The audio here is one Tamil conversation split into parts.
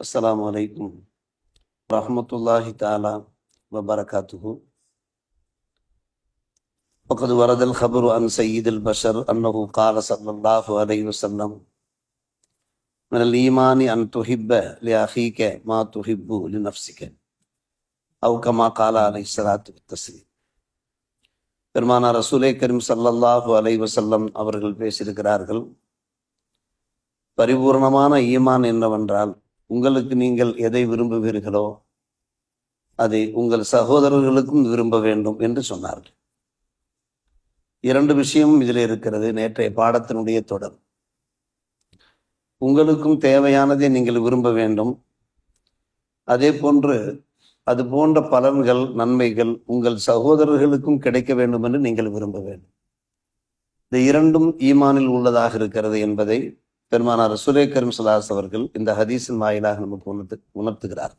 السلام عليكم ورحمة الله تعالى وبركاته وقد ورد الخبر عن سيد البشر أنه قال صلى الله عليه وسلم من الإيمان أن تحب لأخيك ما تحب لنفسك أو كما قال عليه الصلاة والتسليم பெருமானா ரசூலே கரீம் ஸல்லல்லாஹு அலைஹி வஸல்லம் அவர்கள் பேசியிருக்கிறார்கள் பரிபூர்ணமான ஈமான் என்னவென்றால் உங்களுக்கு நீங்கள் எதை விரும்புவீர்களோ அதை உங்கள் சகோதரர்களுக்கும் விரும்ப வேண்டும் என்று சொன்னார்கள். இரண்டு விஷயமும் இதில் இருக்கிறது. நேற்றைய பாடத்தினுடைய தொடர். உங்களுக்கும் தேவையானதை நீங்கள் விரும்ப வேண்டும். அதே போன்று அது போன்ற பலன்கள் நன்மைகள் உங்கள் சகோதரர்களுக்கும் கிடைக்க வேண்டும் என்று நீங்கள் விரும்ப வேண்டும். இந்த இரண்டும் ஈமானில் உள்ளதாக இருக்கிறது என்பதை பெருமானார் சுரே கரும் சுலாஸ் அவர்கள் இந்த ஹதீஸின் வாயிலாக நமக்கு உணர்த்து உணர்த்துகிறார்.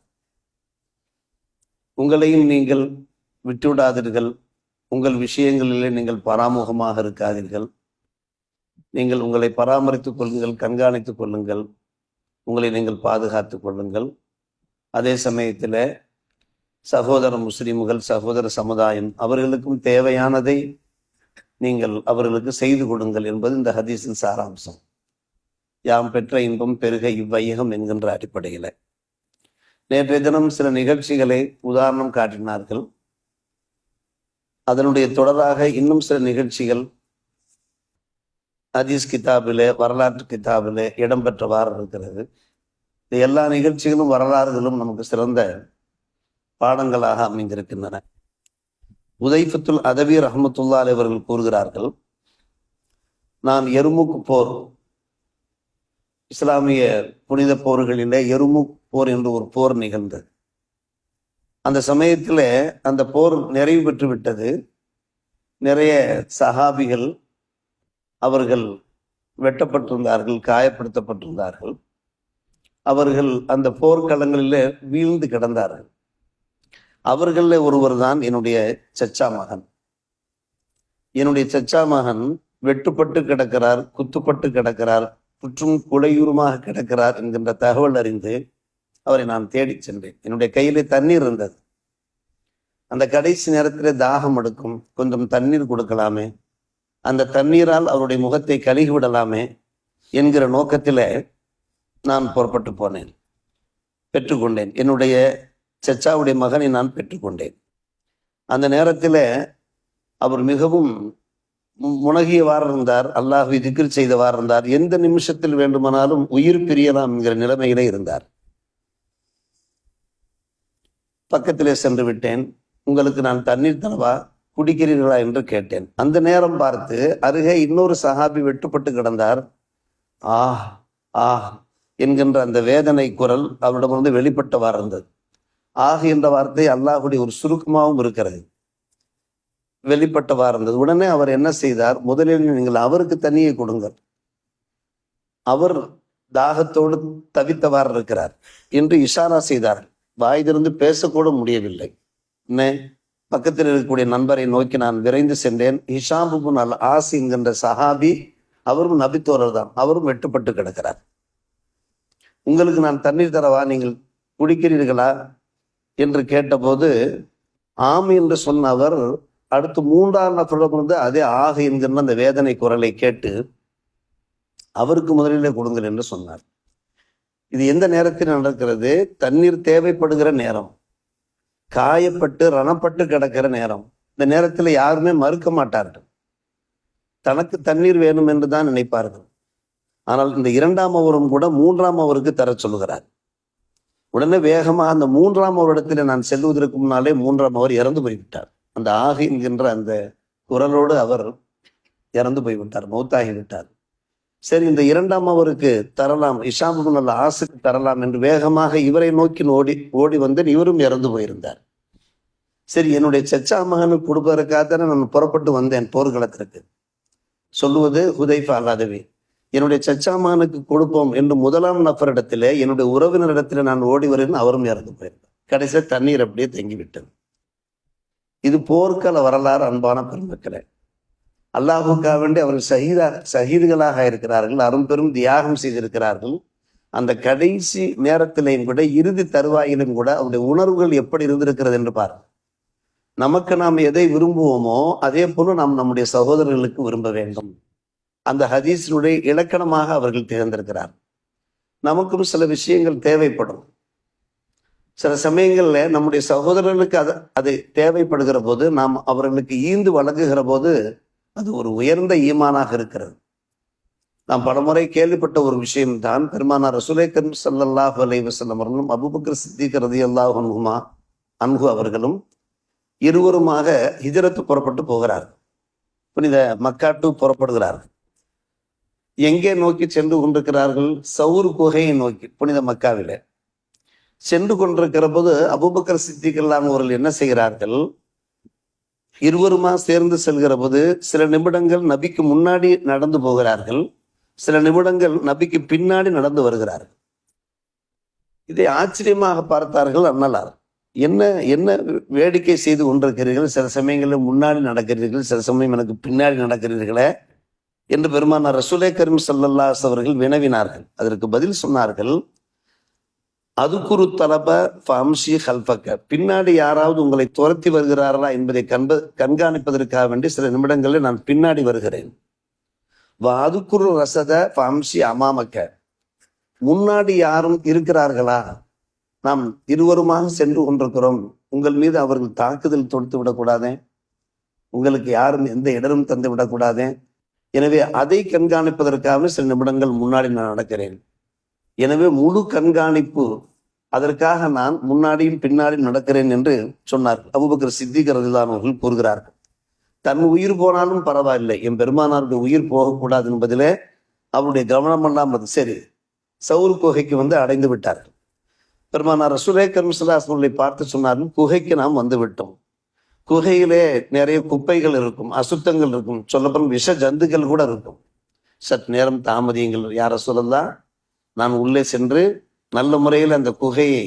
உங்களையும் நீங்கள் விட்டுவிடாதீர்கள். உங்கள் விஷயங்களிலே நீங்கள் பராமுகமாக இருக்காதீர்கள். நீங்கள் உங்களை பராமரித்துக் கொள்ளுங்கள் கண்காணித்துக் கொள்ளுங்கள். உங்களை நீங்கள் பாதுகாத்துக் கொள்ளுங்கள். அதே சமயத்தில் சகோதர முஸ்லீம்கள் சகோதர சமுதாயம் அவர்களுக்கும் தேவையானதை நீங்கள் அவர்களுக்கு செய்து கொடுங்கள் என்பது இந்த ஹதீஸின் சாராம்சம். யாம் பெற்ற இன்பம் பெருக இவ்வையகம் என்கின்ற அடிப்படையில். நேற்றைய தினம் சில நிகழ்ச்சிகளை உதாரணம் காட்டினார்கள். அதனுடைய தொடராக இன்னும் சில நிகழ்ச்சிகள் ஹதீஸ் கிதாபிலே வரலாற்று கிதாபிலே இடம்பெற்றவாறு இருக்கிறது. இந்த எல்லா நிகழ்ச்சிகளும் வரலாறுகளும் நமக்கு சிறந்த பாடங்களாக அமைந்திருக்கின்றன. உதைஃபத்துல் அதவி ரஹமத்துல்லா அலி அவர்கள் கூறுகிறார்கள் நான் எருமுக்கு போர் இஸ்லாமிய புனித போர்களிலே எருமு போர் என்று ஒரு போர் நிகழ்ந்தது. அந்த சமயத்தில் அந்த போர் நிறைவு பெற்று விட்டது. நிறைய சஹாபிகள் அவர்கள் வெட்டப்பட்டிருந்தார்கள் காயப்படுத்தப்பட்டிருந்தார்கள். அவர்கள் அந்த போர்க்களங்களில் வீழ்ந்து கிடந்தார்கள். அவர்களில் ஒருவர் தான் என்னுடைய சச்சா மகன். என்னுடைய சச்சா மகன் வெட்டுப்பட்டு கிடக்கிறார் குத்துப்பட்டு கிடக்கிறார் புற்றும் குலையூருமாக கிடக்கிறார் என்கின்ற தகவல் அறிந்து அவரை நான் தேடி சென்றேன். என்னுடைய கையிலே தண்ணீர் இருந்தது. அந்த கடைசி நேரத்திலே தாகம் எடுக்கும் கொஞ்சம் தண்ணீர் கொடுக்கலாமே அந்த தண்ணீரால் அவருடைய முகத்தை கழுகி விடலாமே என்கிற நோக்கத்தில் நான் புறப்பட்டு போனேன். பெற்றுக்கொண்டேன். என்னுடைய சச்சாவுடைய மகனை நான் பெற்றுக்கொண்டேன். அந்த நேரத்தில் அவர் மிகவும் முனகியவாறு இருந்தார் அல்லாஹ் திக்ர் செய்தவாறு இருந்தார். எந்த நிமிஷத்தில் வேண்டுமானாலும் உயிர் பிரியலாம் என்கிற நிலைமையிலே இருந்தார். பக்கத்திலே சென்று விட்டேன். உங்களுக்கு நான் தண்ணீர் தரவா? குடிக்கிறீர்களா என்று கேட்டேன். அந்த நேரம் பார்த்து அருகே இன்னொரு சஹாபி வெட்டுப்பட்டு கிடந்தார். ஆ ஆ என்கின்ற அந்த வேதனை குரல் அவரிடமிருந்து வெளிப்பட்டவாறு இருந்தது. ஆக என்ற வார்த்தை அல்லாஹுடைய ஒரு சுருக்கமாகவும் இருக்கிறது. வெளிப்பட்டவா இருந்தது. உடனே அவர் என்ன செய்தார்? முதலில் நீங்கள் அவருக்கு தண்ணியை கொடுங்கள். அவர் தாகத்தோடு தவித்தவாறு இருக்கிறார். என்று இஷாரா செய்தார். வாய் திறந்து பேசக்கூட முடியவில்லை. என்ன பக்கத்தில் இருக்கக்கூடிய நண்பரை நோக்கி நான் விரைந்து சென்றேன். ஹிஷாம்புபுன் அல் ஆசி என்கின்ற சஹாபி அவரும் நபித்தோரர் தான். அவரும் வெட்டுப்பட்டு கிடக்கிறார். உங்களுக்கு நான் தண்ணீர் தரவா? நீங்கள் குடிக்கிறீர்களா? என்று கேட்டபோது ஆம் என்று சொன்ன அவர் அடுத்து மூன்றாம் நபரிடம் வந்து அதே ஆக என்கிற அந்த வேதனை குரலை கேட்டு அவருக்கு முதலிலே கொடுங்கள் என்று சொன்னார். இது எந்த நேரத்தில் நடக்கிறது? தண்ணீர் தேவைப்படுகிற நேரம் காயப்பட்டு ரணப்பட்டு கிடக்கிற நேரம். இந்த நேரத்தில் யாருமே மறுக்க மாட்டார்கள். தனக்கு தண்ணீர் வேணும் என்று தான் நினைப்பார்கள். ஆனால் இந்த இரண்டாம் அவரும் கூட மூன்றாம் அவருக்கு தர சொல்லுகிறார். உடனே வேகமாக அந்த மூன்றாம் அவரிடத்தில் நான் செல்வதற்கு முன்னாலே மூன்றாம் அவர் இறந்து போய்விட்டார். அந்த ஆகு என்கின்ற அந்த குரலோடு அவர் இறந்து போய்விட்டார் மௌத்தாகி விட்டார். சரி இந்த இரண்டாம் அவருக்கு தரலாம் இஷாமுக்கு நல்ல ஆசுக்கு தரலாம் என்று வேகமாக இவரை நோக்கி ஓடி ஓடி வந்து இவரும் இறந்து போயிருந்தார். சரி என்னுடைய சச்சா மகனுக்கு கொடுப்பதற்காக தானே நான் புறப்பட்டு வந்தேன் போர்க்களத்திற்கு. சொல்லுவது ஹுதைஃபா அல்லாதவி என்னுடைய சச்சா மகனுக்கு கொடுப்போம் என்று முதலாம் நபரிடத்திலே என்னுடைய உறவினரிடத்திலே நான் ஓடி வரேன் அவரும் இறந்து போயிருந்தார். கடைசியாக தண்ணீர் அப்படியே தங்கிவிட்டது. இது போர்க்கள வரலாறு அன்பான பெருமக்களே. அல்லாஹுக்காக வேண்டி அவர்கள் சகிதா சகிதுகளாக இருக்கிறார்கள் அரும்பெரும் தியாகம் செய்திருக்கிறார்கள். அந்த கடைசி நேரத்திலையும் கூட இறுதி தருவாயிலும் கூட அவருடைய உணர்வுகள் எப்படி இருந்திருக்கிறது என்று பார் நமக்கு நாம் எதை விரும்புவோமோ அதே போல நாம் நம்முடைய சகோதரர்களுக்கு விரும்ப வேண்டும். அந்த ஹதீஸினுடைய இலக்கணமாக அவர்கள் திகழ்ந்திருக்கிறார் நமக்கும் சில விஷயங்கள் தேவைப்படும். சில சமயங்களில் நம்முடைய சகோதரர்களுக்கு அது அது தேவைப்படுகிற போது நாம் அவர்களுக்கு ஈந்து வழங்குகிற போது அது ஒரு உயர்ந்த ஈமானாக இருக்கிறது. நாம் பலமுறை கேள்விப்பட்ட ஒரு விஷயம்தான் பெருமானார் ரசுலேக்கன் சல்லல்லாஹு அலைஹி வஸல்லம் அவர்களும் அபுபக்ர சித்திக் அல்லாஹ் அன்ஹுமா அன்ஹு அவர்களும் இருவருமாக ஹிஜரத்து புறப்பட்டு போகிறார் புனித மக்காட்டு புறப்படுகிறார் எங்கே நோக்கி சென்று கொண்டிருக்கிறார்கள்? சவுர் குகையை நோக்கி புனித மக்காவிலே. சென்று கொண்டிருக்கிற போது அபுபக்கர் சித்திக் அவர்கள் என்ன செய்கிறார்கள்? இருவருமா சேர்ந்து செல்கிற போது சில நிமிடங்கள் நபிக்கு முன்னாடி நடந்து போகிறார்கள். சில நிமிடங்கள் நபிக்கு பின்னாடி நடந்து வருகிறார்கள். இதை ஆச்சரியமாக பார்த்தார்கள் அண்ணலார் என்ன என்ன வேடிக்கை செய்து கொண்டிருக்கிறீர்கள்? சில சமயங்களில் முன்னாடி நடக்கிறீர்கள் சில சமயம் எனக்கு பின்னாடி நடக்கிறீர்களே என்று பெருமானார் ரசூலே கரீம் சல்லல்லாஸ் அவர்கள் வினவினார்கள். அதற்கு பதில் சொன்னார்கள் அதுக்குரு தலப ஃபம்ஷி ஹல்பக்க பின்னாடி யாராவது உங்களை துரத்தி வருகிறார்களா என்பதை கண்ப கண்காணிப்பதற்காக வேண்டி சில நிமிடங்களில் நான் பின்னாடி வருகிறேன். அதுக்குரு ரசத ஃபம்ஷி அமாமக்க. முன்னாடி யாரும் இருக்கிறார்களா? நாம் இருவருமாக சென்று கொண்டிருக்கிறோம். உங்கள் மீது அவர்கள் தாக்குதல் தொடுத்து விடக்கூடாதே. உங்களுக்கு யாரும் எந்த இடரும் தந்து விடக்கூடாதே. எனவே அதை கண்காணிப்பதற்காக சில நிமிடங்கள் முன்னாடி நான் நடக்கிறேன். எனவே முழு கண்காணிப்பு அதற்காக நான் முன்னாடியும் பின்னாடியும் நடக்கிறேன் என்று சொன்னார். அபுபக்கர் சித்திகரதிலான் அவர்கள் கூறுகிறார்கள். தன் உயிர் போனாலும் பரவாயில்லை. என் பெருமானாருடைய உயிர் போகக்கூடாது என்பதிலே அவருடைய கவனம் இல்லாமல் சரி சவுர் குகைக்கு வந்து அடைந்து விட்டார்கள். பெருமானார் ரசூலே கர்மசுல்லாஸ்மர்களை பார்த்து சொன்னார்கள் குகைக்கு நாம் வந்து விட்டோம். குகையிலே நிறைய குப்பைகள் இருக்கும் அசுத்தங்கள் இருக்கும் சொல்லப்போனால் விஷ ஜந்துக்கள் கூட இருக்கும். சற்று நேரம் தாமதியுங்கள் யார சொல்லலாம் நான் உள்ளே சென்று நல்ல முறையில் அந்த குகையை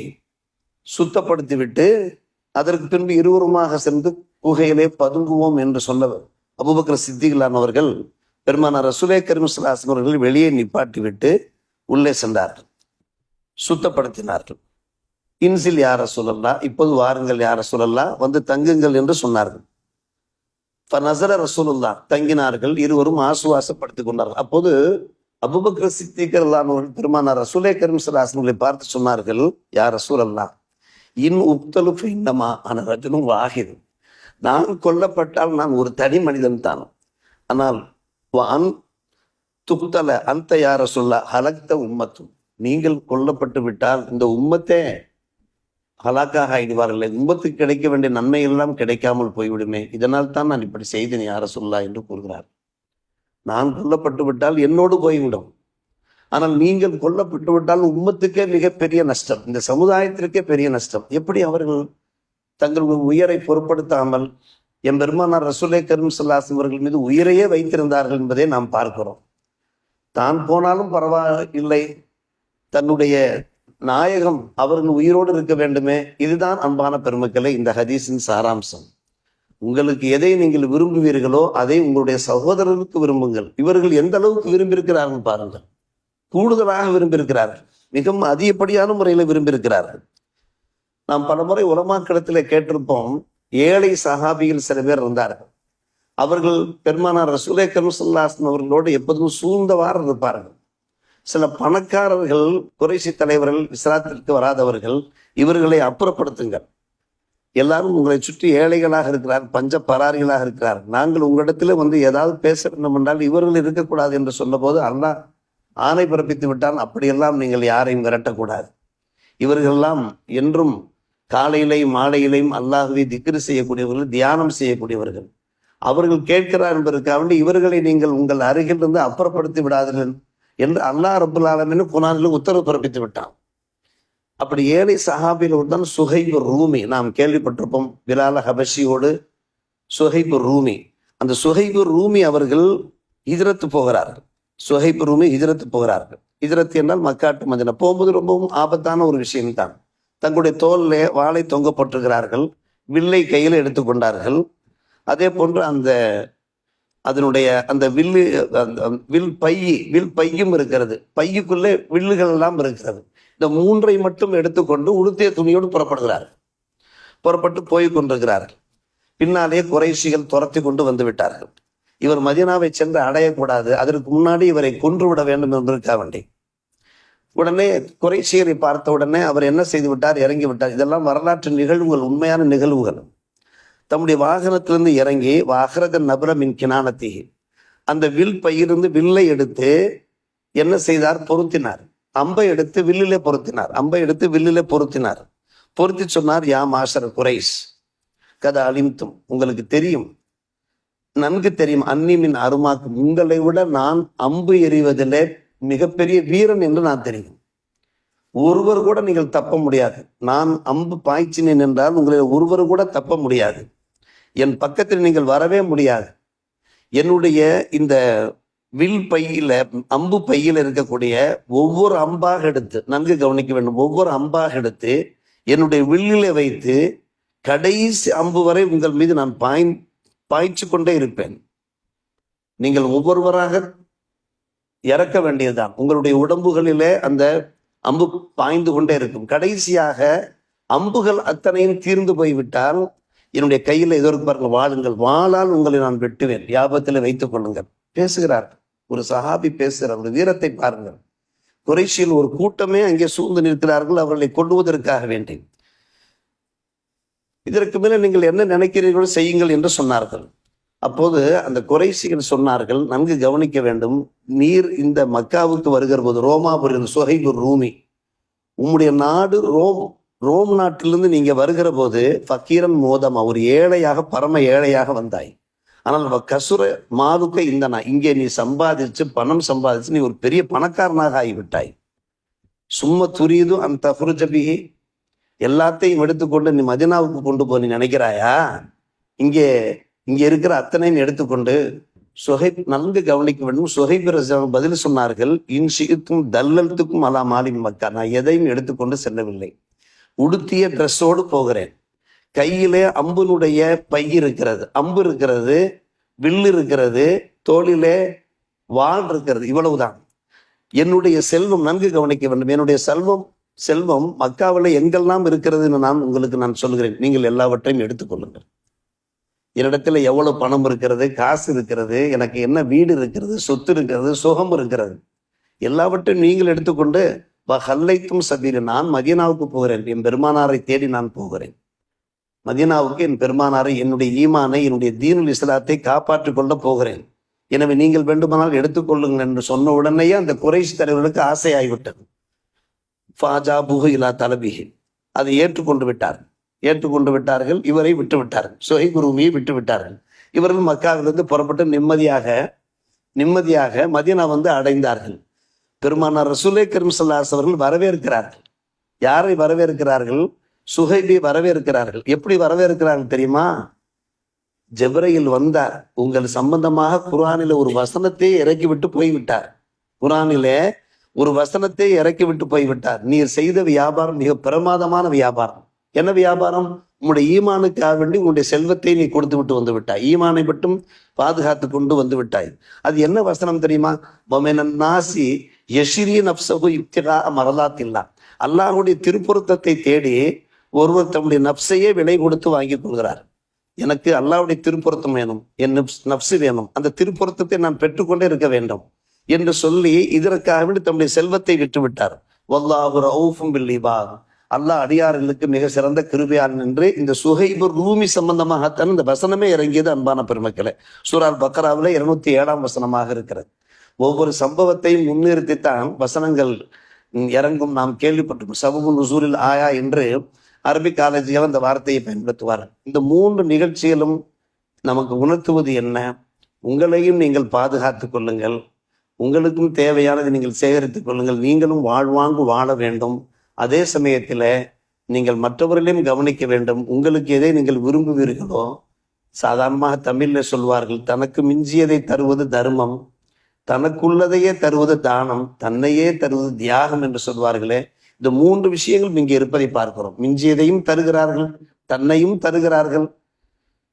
சுத்தப்படுத்தி விட்டு அதற்கு பின்பு இருவருமாக சென்று குகையிலே பதுங்குவோம் என்று சொன்ன அபுபக்கர் சித்திகளானவர்கள் பெருமானார் ரசுலே கரிமுசலாசன் அவர்கள் வெளியே நிப்பாட்டி விட்டு உள்ளே சென்றார்கள். சுத்தப்படுத்தினார்கள். இன்சில் யார சொல்லலாம் இப்போது வாருங்கள் யார சொல்லலாம் வந்து தங்குங்கள் என்று சொன்னார்கள். நசர ரசூலுல்லா தங்கினார்கள். இருவரும் ஆசுவாசப்படுத்திக் கொண்டார்கள். அப்போது அபுபக்கர் சித்திகர்லானவர்கள் பெருமானார் ரசூலே கரீம் சலாசன்களை பார்த்து சொன்னார்கள் யார் ரசூல் அல்லா இன் உப்தலு இன்னமா ஆன ரஜனும் வாகிது நான் கொல்லப்பட்டால் நான் ஒரு தனி மனிதன் தான். ஆனால் அன் துக்தல அந்த யார சொல்ல ஹலக்த உம்மத்தும். நீங்கள் கொல்லப்பட்டு விட்டால் இந்த உம்மத்தே ஹலாக்காக ஆயிடுவார்கள். உம்மத்துக்கு கிடைக்க வேண்டிய நன்மை எல்லாம் கிடைக்காமல் போய்விடுமே. இதனால் தான் நான் இப்படி செய்தேன் யார சொல்லா என்று கூறுகிறார். நான் கொல்லப்பட்டு விட்டால் என்னோடு போய்விடும். ஆனால் நீங்கள் கொல்லப்பட்டு விட்டால் உம்மத்துக்கே மிகப்பெரிய நஷ்டம். இந்த சமுதாயத்திற்கே பெரிய நஷ்டம். எப்படி அவர்கள் தங்கள் உயிரை பொருட்படுத்தாமல் என் பெருமானார் ரசூலே கரும் சொல்லாசம் அவர்கள் மீது உயிரையே வைத்திருந்தார்கள் என்பதை நாம் பார்க்கிறோம். தான் போனாலும் பரவாயில்லை. தன்னுடைய நாயகம் அவர்கள் உயிரோடு இருக்க வேண்டுமே. இதுதான் அன்பான பெருமக்களை இந்த ஹதீஸின் சாராம்சம். உங்களுக்கு எதை நீங்கள் விரும்புவீர்களோ அதை உங்களுடைய சகோதரருக்கு விரும்புங்கள். இவர்கள் எந்த அளவுக்கு விரும்பியிருக்கிறார்கள் பாருங்கள். கூடுதலாக விரும்பியிருக்கிறார்கள். மிகவும் அதிகப்படியான முறையில் விரும்பியிருக்கிறார்கள். நாம் பலமுறை உலமாக்கிடத்தில் கேட்டிருப்போம் ஏழை சகாபியில் சில பேர் இருந்தார்கள். அவர்கள் பெருமானார் ரசூலே கருசல்லாசன் அவர்களோடு எப்போதும் சூழ்ந்தவாறு இருப்பார்கள். சில பணக்காரர்கள் குறைசி தலைவர்கள் இஸ்லாத்திற்கு வராதவர்கள் இவர்களை அப்புறப்படுத்துங்கள். எல்லாரும் உங்களை சுற்றி ஏழைகளாக இருக்கிறார் பஞ்ச பராரிகளாக இருக்கிறார். நாங்கள் உங்களிடத்துல வந்து ஏதாவது பேச வேண்டும் என்றால் இவர்கள் இருக்கக்கூடாது என்று சொன்னபோது அல்லாஹ் ஆணை பிறப்பித்து விட்டால் அப்படியெல்லாம் நீங்கள் யாரையும் விரட்டக்கூடாது. இவர்களெல்லாம் என்றும் காலையிலையும் மாலையிலையும் அல்லாஹுவை திக்ரு செய்யக்கூடியவர்கள் தியானம் செய்யக்கூடியவர்கள். அவர்கள் கேட்கிறார் என்பதற்காக இவர்களை நீங்கள் உங்கள் அருகிலிருந்து அப்புறப்படுத்தி விடாதீர்கள் என்று அல்லாஹ் ரபுல் குனானிலும் உத்தரவு பிறப்பித்து விட்டான். அப்படி ஏழை சஹாபியில் ஒருதான் சுஹைபு ரூமி. நாம் கேள்விப்பட்டிருப்போம் பிலால ஹபஷியோடு சுஹைபு ரூமி. அந்த சுஹைபு ரூமி அவர்கள் ஹிஜரத்து போகிறார்கள். சுஹைபு ரூமி ஹிஜரத்து போகிறார்கள். ஹிஜரத்து என்றால் மக்காட்டு மஞ்சள் போகும்போது ரொம்பவும் ஆபத்தான ஒரு விஷயம்தான் தங்களுடைய தோல்ல வாளை தொங்கப்பட்டிருக்கிறார்கள் வில்லை கையில் எடுத்துக்கொண்டார்கள் அதே போன்று அந்த அதனுடைய அந்த வில்லு அந்த வில் பையி வில் பையும் இருக்கிறது. பையுக்குள்ளே வில்லுகள் எல்லாம் இருக்கிறது. இந்த மூன்றை மட்டும் எடுத்துக்கொண்டு உடுத்திய துணியோடு புறப்படுகிறார். புறப்பட்டு போய் கொண்டிருக்கிறார்கள் பின்னாலே குறைசிகள் துரத்தி கொண்டு வந்து விட்டார்கள். இவர் மதீனாவை சென்று அடையக்கூடாது. அதற்கு முன்னாடி இவரை கொன்று விட வேண்டும் என்பதற்காக வேண்டி. உடனே குறைசியரை பார்த்த உடனே அவர் என்ன செய்து விட்டார்? இறங்கி விட்டார். இதெல்லாம் வரலாற்று நிகழ்வுகள் உண்மையான நிகழ்வுகள். தம்முடைய வாகனத்திலிருந்து இறங்கி வாகரத நபரமின் கிணானத்தி அந்த வில் பையிலிருந்து வில்லை எடுத்து என்ன செய்தார்? பொருத்தினார் அம்பை எடுத்து வில்லிலே பொருத்தினார். அம்பை எடுத்து வில்லிலே பொருத்தினார். பொருத்தி சொன்னார் யா மாஸ்டர் குறைஸ் கதை அலிம்தும் உங்களுக்கு தெரியும். நன்கு தெரியும். அன்னிமின் அருமாக்கு உங்களை விட நான் அம்பு எறிவதிலே மிகப்பெரிய வீரன் என்று நான் தெரியும். ஒருவர் கூட நீங்கள் தப்ப முடியாது. நான் அம்பு பாய்ச்சினேன் என்றால் உங்களை ஒருவர் கூட தப்ப முடியாது. என் பக்கத்தில் நீங்கள் வரவே முடியாது. என்னுடைய இந்த வில் பையில அம்பு பையில இருக்கக்கூடிய ஒவ்வொரு அம்பாக எடுத்து நன்கு கவனிக்க வேண்டும் ஒவ்வொரு அம்பாக எடுத்து என்னுடைய வில்லில வைத்து கடைசி அம்பு வரை உங்கள் மீது நான் பாய் பாய்ச்சி கொண்டே இருப்பேன். நீங்கள் ஒவ்வொருவராக இறக்க வேண்டியதுதான். உங்களுடைய உடம்புகளிலே அந்த அம்பு பாய்ந்து கொண்டே இருக்கும். கடைசியாக அம்புகள் அத்தனையும் தீர்ந்து போய்விட்டால் என்னுடைய கையில் ஏதோ வாழுங்கள் வாழால் உங்களை நான் வெட்டுவேன். ஞாபகத்தில் வைத்துக் கொள்ளுங்கள். பேசுகிறார். ஒரு சஹாபி பேசுகிற ஒரு வீரத்தை பாருங்கள். குறைஷியில் ஒரு கூட்டமே அங்கே சூழ்ந்து நிற்கிறார்கள் அவர்களை கொள்ளுவதற்காக வேண்டி. இதற்கு மேல நீங்கள் என்ன நினைக்கிறீர்களோ செய்யுங்கள் என்று சொன்னார்கள். அப்போது அந்த குறைசிகள் சொன்னார்கள் நன்கு கவனிக்க வேண்டும் நீர் இந்த மக்காவுக்கு வருகிற போது ரோமாபுரி சுஹைபுர் ரூமி. உம்முடைய நாடு ரோம் ரோம் நாட்டிலிருந்து நீங்க வருகிற போது ஃபக்கீரன் மோதமா ஒரு ஏழையாக பரம ஏழையாக வந்தாய். ஆனால் நம்ம கசுர மாதுக்க இந்தனா இங்கே நீ சம்பாதிச்சு பணம் சம்பாதிச்சு நீ ஒரு பெரிய பணக்காரனாக ஆகிவிட்டாய். சும்மா துரியதும் அந்த ஃபுருஜபிகி எல்லாத்தையும் எடுத்துக்கொண்டு நீ மதினாவுக்கு கொண்டு போ நீ நினைக்கிறாயா? இங்கே இங்கே இருக்கிற அத்தனையும் எடுத்துக்கொண்டு சுகை நன்கு கவனிக்க வேண்டும். சுகைபிர பதில் சொன்னார்கள் இன்ஷித்தும் தல்லத்துக்கும் அலா மாலின் மக்கா. நான் எதையும் எடுத்துக்கொண்டு செல்லவில்லை. உடுத்திய ட்ரெஸ்ஸோடு போகிறேன். கையிலே அம்புனுடைய பை இருக்கிறது. அம்பு இருக்கிறது வில்லு இருக்கிறது தோளிலே வாள் இருக்கிறது. இவ்வளவுதான். என்னுடைய செல்வம் நன்கு கவனிக்க வேண்டும். என்னுடைய செல்வம் செல்வம் மக்காவில் எங்கெல்லாம் இருக்கிறதுன்னு நான் உங்களுக்கு நான் சொல்கிறேன். நீங்கள் எல்லாவற்றையும் எடுத்துக்கொள்ளுங்கள் என்னிடத்துல எவ்வளவு பணம் இருக்கிறது காசு இருக்கிறது எனக்கு என்ன வீடு இருக்கிறது சொத்து இருக்கிறது சுகம் இருக்கிறது. எல்லாவற்றையும் நீங்கள் எடுத்துக்கொண்டு ஹல்லைக்கும் சபீர் நான் மதியனாவுக்கு போகிறேன். என் பெருமானாரை தேடி நான் போகிறேன். மதீனாவுக்கு என் பெருமானாரை என்னுடைய ஈமானை என்னுடைய தீனுல் இஸ்லாத்தை காப்பாற்றிக் கொள்ள போகிறேன். எனவே நீங்கள் வேண்டுமானால் எடுத்துக்கொள்ளுங்கள் என்று சொன்ன உடனேயே அந்த குறைஷ் தலைவர்களுக்கு ஆசையாகிவிட்டது. ஃபாஜா புகு இலா தலபிகி அதை ஏற்றுக்கொண்டு விட்டார். ஏற்றுக்கொண்டு விட்டார்கள் இவரை விட்டு விட்டார்கள் சுகை குருமியை விட்டு விட்டார்கள். இவர்கள் மக்காவிலிருந்து புறப்பட்டு நிம்மதியாக நிம்மதியாக மதீனா வந்து அடைந்தார்கள். பெருமானார் ரசூலே கரிம்சல்லாஸ் அவர்கள் வரவேற்கிறார்கள். யாரை வரவேற்கிறார்கள்? சுகைபி வரவேற்கிறார்கள். எப்படி வரவேற்கிறாங்க தெரியுமா? ஜெப்ரையில் வந்தார். உங்கள் சம்பந்தமாக குரானில ஒரு வசனத்தை இறக்கிவிட்டு போய்விட்டார். குரானிலே ஒரு வசனத்தை இறக்கி விட்டு போய்விட்டார். நீர் செய்த வியாபாரம் மிக பிரமாதமான வியாபாரம். என்ன வியாபாரம்? உங்களுடைய ஈமானுக்காக வேண்டி உங்களுடைய செல்வத்தை நீ கொடுத்து விட்டு வந்து விட்டாய். ஈமானை மட்டும் பாதுகாத்து கொண்டு வந்து விட்டாய். அது என்ன வசனம் தெரியுமா? மொமெனன் நாசி யஷிரி நப்சகு யுக்திகா மரலாத்தில்லா அல்லாஹுடைய திருப்பொருத்தத்தை தேடி ஒருவர் தம்முடைய நப்சையே விலை கொடுத்து வாங்கி கொள்கிறார். எனக்கு அல்லாவுடைய திருப்புறத்தம் வேணும். என் நப்ஸ் நப்சு வேணும். அந்த திருப்புறத்தத்தை நான் பெற்றுக்கொண்டே இருக்க வேண்டும். என்று சொல்லி இதற்காக வேண்டி தம்முடைய செல்வத்தை விட்டுவிட்டார். விட்டார் ஔஃபும் பில்லிபா அல்லாஹ் அடியார்களுக்கு மிக சிறந்த கிருபையான் என்று இந்த சுகைபுர் ரூமி சம்பந்தமாகத்தான் இந்த வசனமே இறங்கியது அன்பான பெருமக்களே. சூரால் பக்கராவில் இருநூத்தி ஏழாம் வசனமாக இருக்கிறது. ஒவ்வொரு சம்பவத்தையும் முன்னிறுத்தித்தான் வசனங்கள் இறங்கும். நாம் கேள்விப்பட்டிருக்கோம் சபபு நுசூரில் ஆயா என்று அரபிக் காலேஜில் அந்த வார்த்தையை பயன்படுத்துவார் இந்த மூன்று நிகழ்ச்சிகளும் நமக்கு உணர்த்துவது என்ன? உங்களையும் நீங்கள் பாதுகாத்துக் கொள்ளுங்கள். உங்களுக்கும் தேவையானதை நீங்கள் சேகரித்துக் கொள்ளுங்கள். நீங்களும் வாழ்வாங்கு வாழ வேண்டும். அதே சமயத்தில் நீங்கள் மற்றவர்களையும் கவனிக்க வேண்டும். உங்களுக்கு எதை நீங்கள் விரும்புவீர்களோ சாதாரணமாக தமிழில் சொல்வார்கள் தனக்கு மிஞ்சியதை தருவது தர்மம் தனக்குள்ளதையே தருவது தானம் தன்னையே தருவது தியாகம் என்று சொல்வார்களே இந்த மூன்று விஷயங்கள் இங்கே இருப்பதை பார்க்கிறோம். மிஞ்சியதையும் தருகிறார்கள் தன்னையும் தருகிறார்கள்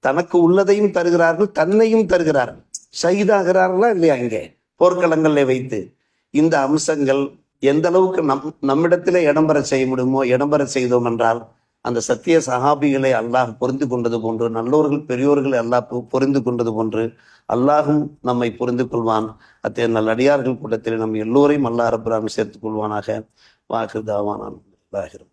தனக்கு உள்ளதையும் தருகிறார்கள் தன்னையும் தருகிறார்கள். ஷஹீதாகிறார்களா இல்லையா இங்கே? போர்க்களங்களில் வைத்து இந்த அம்சங்கள் எந்த அளவுக்கு நம் நம்மிடத்திலே இடம்பெற செய்ய முடியுமோ இடம்பெற செய்தோம் என்றால் அந்த சத்திய சகாபிகளை அல்லாஹ் புரிந்து கொண்டது போன்று நல்லோர்கள் பெரியோர்கள் அல்லாஹ் புரிந்து கொண்டது போன்று அல்லாஹும் நம்மை புரிந்து கொள்வான். அத்தகைய நல்லடியார்கள் கூட்டத்தில் நம் எல்லோரையும் அல்லாஹ் ரபுரான் சேர்த்துக் கொள்வானாக. Vakır davanan. Bakırım.